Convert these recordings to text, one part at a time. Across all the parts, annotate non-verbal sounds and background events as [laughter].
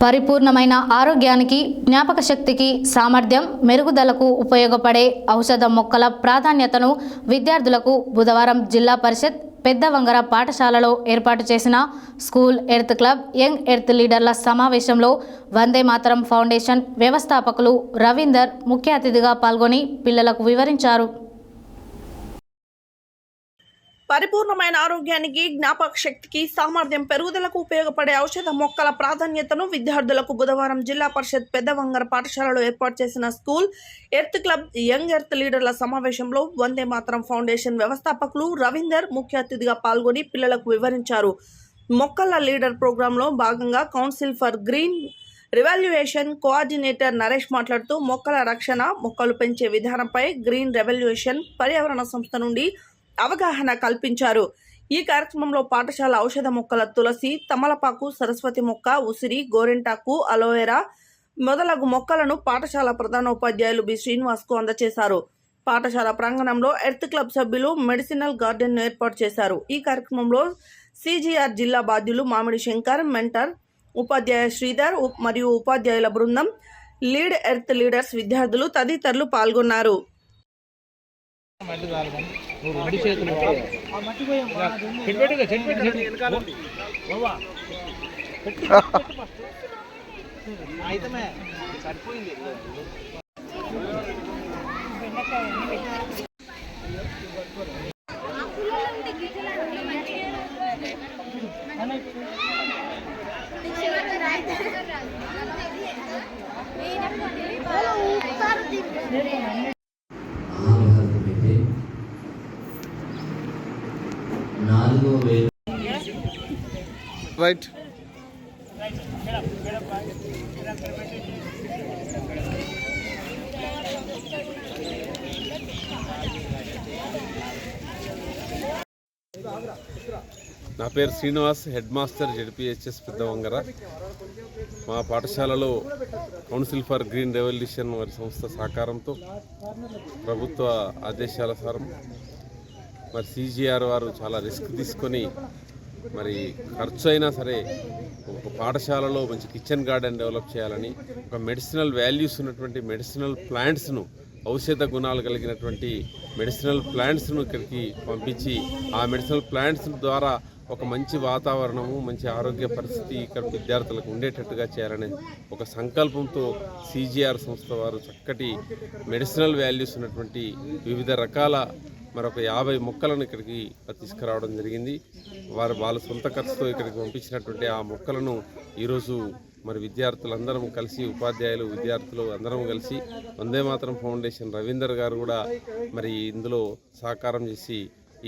పరిపూర్ణమైన ఆరోగ్యానికి జ్ఞాపక శక్తికి సామర్థ్యం మెరుగుదలకు ఉపయోగపడే ఔషధ మొక్కల ప్రాధాన్యతను విద్యార్థులకు బుధవారం జిల్లా పరిషత్ పెద్ద వంగర పాఠశాలలో ఏర్పాటు చేసిన school earth club young earth లీడర్ల సమావేశంలో వందే మాతరం ఫౌండేషన్ వ్యవస్థాపకులు రవీందర్ ముఖ్య అతిథిగా పాల్గొని పిల్లలకు వివరించారు. పరిపూర్ణమైన ఆరోగ్యానికి జ్ఞాపక శక్తికి సామర్థ్యం పెరుగుదలకు ఉపయోగపడే ఔషధ మొక్కల ప్రాధాన్యతను విద్యార్థులకు బుధవారం జిల్లా పరిషత్ పెద్దవంగర పాఠశాలలో ఏర్పాటు చేసిన school earth club young earth లీడర్ల సమావేశంలో వందే మాతరం ఫౌండేషన్ వ్యవస్థాపకులు రవీందర్ ముఖ్య అతిథిగా పాల్గొని పిల్లలకు వివరించారు. మొక్కల లీడర్ ప్రోగ్రాంలో భాగంగా council for green revaluation coordinator Naresh మాట్లాడుతూ మొక్కల రక్షణ మొక్కలు పెంచే విధానంపై గ్రీన్ రెవల్యూషన్ పర్యావరణ సంస్థ నుండి అవగాహన కల్పించారు. ఈ కార్యక్రమంలో పాఠశాల ఔషధ మొక్కల తులసి తమలపాకు సరస్వతి మొక్క ఉసిరి గోరింటాకు అలోవెరా మొదలగు మొక్కలను పాఠశాల ప్రధానోపాధ్యాయులు బి. శ్రీనివాస్కు అందజేశారు పాఠశాల ప్రాంగణంలో ఎర్త్ క్లబ్ సభ్యులు మెడిసినల్ గార్డెన్ ఏర్పాటు చేశారు. ఈ కార్యక్రమంలో సిజిఆర్ జిల్లా బాధ్యులు మామిడి శంకర్ మెంటర్ ఉపాధ్యాయ శ్రీధర్ మరియు ఉపాధ్యాయుల బృందం లీడ్ ఎర్త్ లీడర్స్ విద్యార్థులు తదితరులు పాల్గొన్నారు. రెండు చేతులు చెట్టు చెట్టు [laughs] సరిపోయింది. రైట్ నా పేరు Srinivas head master ZPHS Peddavangara. మా పాఠశాలలో కౌన్సిల్ ఫర్ గ్రీన్ రెవల్యూషన్ వారి సంస్థ సహకారంతో ప్రభుత్వ ఆదేశాల సారం. మరి సిజిఆర్ వారు చాలా రిస్క్ తీసుకొని మరి ఖర్చు అయినా సరే ఒక పాఠశాలలో మంచి కిచెన్ గార్డెన్ డెవలప్ చేయాలని ఒక మెడిసినల్ వాల్యూస్ ఉన్నటువంటి మెడిసినల్ ప్లాంట్స్ను ఔషధ గుణాలు కలిగినటువంటి మెడిసినల్ ప్లాంట్స్ను ఇక్కడికి పంపించి ఆ మెడిసినల్ ప్లాంట్స్ ద్వారా ఒక మంచి వాతావరణము మంచి ఆరోగ్య పరిస్థితి ఇక్కడ విద్యార్థులకు ఉండేటట్టుగా చేయాలనే ఒక సంకల్పంతో సిజిఆర్ సంస్థ వారు చక్కటి మెడిసినల్ వాల్యూస్ ఉన్నటువంటి వివిధ రకాల మరొక యాభై మొక్కలను ఇక్కడికి తీసుకురావడం జరిగింది. వారు వాళ్ళ సొంత ఖర్చుతో ఇక్కడికి పంపించినటువంటి ఆ మొక్కలను ఈరోజు మరి విద్యార్థులందరం కలిసి ఉపాధ్యాయులు విద్యార్థులు అందరం కలిసి వందే మాత్రం ఫౌండేషన్ రవీందర్ గారు కూడా మరి ఇందులో సహకారం చేసి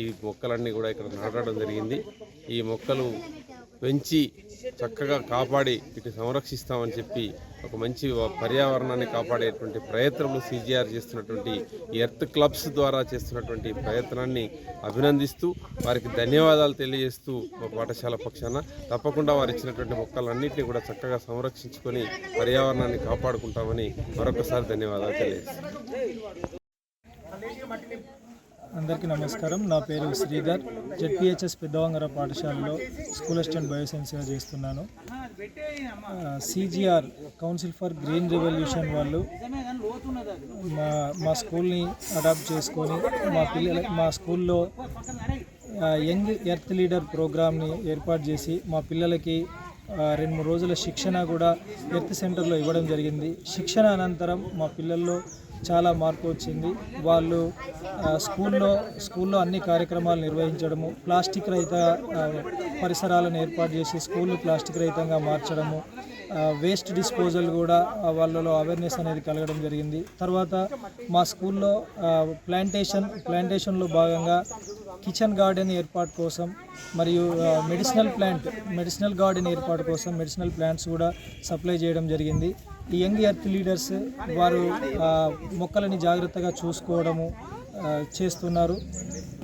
ఈ మొక్కలన్నీ కూడా ఇక్కడ నాటడం జరిగింది. ఈ మొక్కలు పెంచి చక్కగా కాపాడి వీటిని సంరక్షిస్తామని చెప్పి ఒక మంచి పర్యావరణాన్ని కాపాడేటువంటి ప్రయత్నము సిజిఆర్ చేస్తున్నటువంటి ఎర్త్ క్లబ్స్ ద్వారా చేస్తున్నటువంటి ప్రయత్నాన్ని అభినందిస్తూ వారికి ధన్యవాదాలు తెలియజేస్తూ మా పాఠశాల పక్షాన తప్పకుండా వారు ఇచ్చినటువంటి మొక్కలన్నింటినీ కూడా చక్కగా సంరక్షించుకొని పర్యావరణాన్ని కాపాడుకుంటామని మరొకసారి ధన్యవాదాలు తెలియజేస్తాం అందరికీ నమస్కారం. నా పేరు శ్రీధర్. జెడ్పిహెచ్ఎస్ పెద్దవంగర పాఠశాలలో స్కూల్ అసిస్టెంట్ బయోసైన్స్గా చేస్తున్నాను. CGR council for green revolution వాళ్ళు మా మా స్కూల్ని అడాప్ట్ చేసుకొని మా పిల్లల మా స్కూల్లో యంగ్ ఎర్త్ లీడర్ ప్రోగ్రామ్ని ఏర్పాటు చేసి మా పిల్లలకి రెండు మూడు రోజుల శిక్షణ కూడా ఎర్త్ సెంటర్లో ఇవ్వడం జరిగింది. శిక్షణ అనంతరం మా పిల్లల్లో చాలా మార్పు వచ్చింది. వాళ్ళు స్కూల్లో స్కూల్లో అన్ని కార్యక్రమాలు నిర్వహించడము ప్లాస్టిక్ రహిత పరిసరాలను ఏర్పాటు చేసి స్కూల్ని ప్లాస్టిక్ రహితంగా మార్చడము వేస్ట్ డిస్పోజల్ కూడా వాళ్ళలో అవేర్నెస్ అనేది కలగడం జరిగింది. తర్వాత మా స్కూల్లో ప్లాంటేషన్ ప్లాంటేషన్లో భాగంగా కిచెన్ గార్డెన్ ఏర్పాటు కోసం మరియు మెడిసినల్ ప్లాంట్ మెడిసినల్ గార్డెన్ ఏర్పాటు కోసం మెడిసినల్ ప్లాంట్స్ కూడా సప్లై చేయడం జరిగింది. ఈ యంగ్ ఎర్త్ లీడర్స్ వారు మొక్కలని జాగ్రత్తగా చూసుకోవడము చేస్తున్నారు.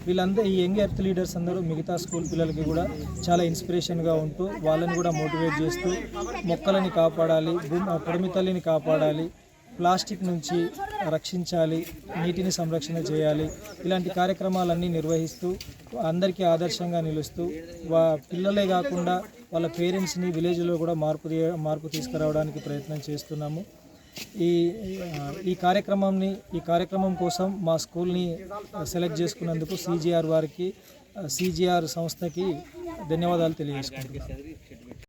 వీళ్ళందరూ ఈ యంగ్ ఎర్త్ లీడర్స్ అందరూ మిగతా స్కూల్ పిల్లలకి కూడా చాలా ఇన్స్పిరేషన్గా ఉంటూ వాళ్ళని కూడా మోటివేట్ చేస్తూ మొక్కలని కాపాడాలి భూమి తల్లిని కాపాడాలి. ప్లాస్టిక్ నుంచి రక్షించాలి నీటిని సంరక్షణ చేయాలి ఇలాంటి కార్యక్రమాలన్నీ నిర్వహిస్తూ అందరికీ ఆదర్శంగా నిలుస్తూ వా పిల్లలే కాకుండా వాళ్ళ పేరెంట్స్ని విలేజ్లో కూడా మార్పు తీ- మార్పు తీసుకురావడానికి ప్రయత్నం చేస్తున్నాము. ఈ ఈ కార్యక్రమంని ఈ కార్యక్రమం కోసం మా స్కూల్ని సెలెక్ట్ చేసుకున్నందుకు సీజీఆర్ వారికి సీజీఆర్ సంస్థకి ధన్యవాదాలు తెలియజేసుకుంటున్నాను